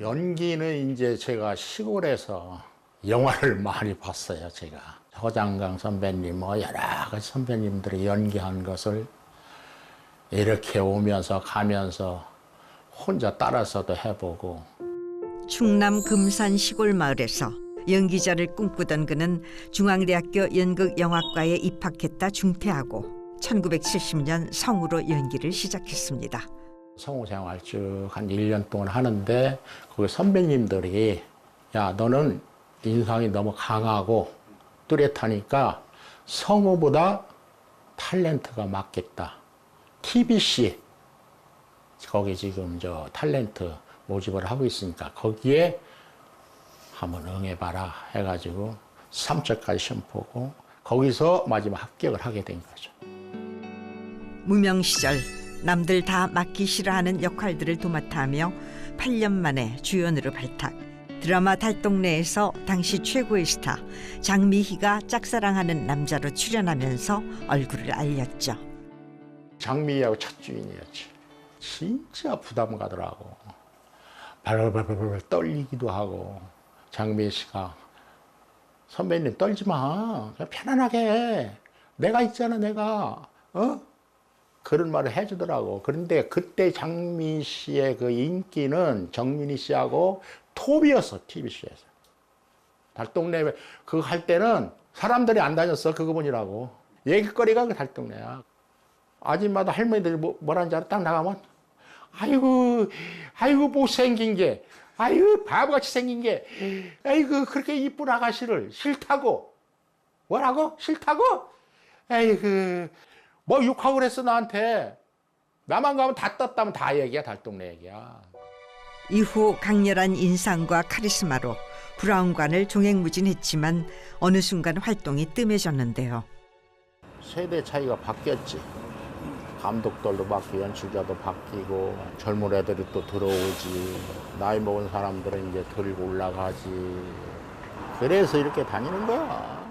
연기는 이제 제가 시골에서 영화를 많이 봤어요, 제가. 허장강 선배님, 뭐 여러 가지 선배님들이 연기한 것을 이렇게 오면서 가면서 혼자 따라서도 해보고 충남 금산 시골 마을에서 연기자를 꿈꾸던 그는 중앙대학교 연극영화과에 입학했다 중퇴하고 1970년 성우로 연기를 시작했습니다. 성우 생활 쭉 한 1년 동안 하는데 거기 선배님들이 야 너는 인상이 너무 강하고 뚜렷하니까 성우보다 탤런트가 맞겠다. TBC 거기 지금 저 탤런트 모집을 하고 있으니까 거기에 한번 응해봐라 해가지고 3차까지 시험 보고 거기서 마지막 합격을 하게 된 거죠. 무명 시절 남들 다 맡기 싫어하는 역할들을 도맡아 하며 8년 만에 주연으로 발탁. 드라마 달동네에서 당시 최고의 스타 장미희가 짝사랑하는 남자로 출연하면서 얼굴을 알렸죠. 장미하고 첫 주인이었지. 진짜 부담 가더라고. 발발발발 떨리기도 하고 장미 씨가 선배님 떨지 마. 그냥 편안하게 해. 내가 있잖아 내가. 어? 그런 말을 해주더라고. 그런데 그때 장미 씨의 그 인기는 정민희 씨하고 톱이었어 TBC에서. 달동네 그거 할 때는 사람들이 안 다녔어 그거 보니라고. 얘기거리가 그 달동네야. 아줌마도 할머니들이 뭐, 뭐라는지 알아? 딱 나가면 아이고 아이고 못생긴 게 아이고 바보같이 생긴 게 아이고 그렇게 이쁜 아가씨를 싫다고 뭐라고 싫다고 아이고 뭐 욕하고 그랬어 나한테. 나만 가면 다 떴다면 다 얘기야 달동네 얘기야. 이후 강렬한 인상과 카리스마로 브라운관을 종횡무진했지만 어느 순간 활동이 뜸해졌는데요. 세대 차이가 바뀌었지. 감독들도 바뀌고 연출자도 바뀌고 젊은 애들이 또 들어오지. 나이 먹은 사람들은 이제 들고 올라가지. 그래서 이렇게 다니는 거야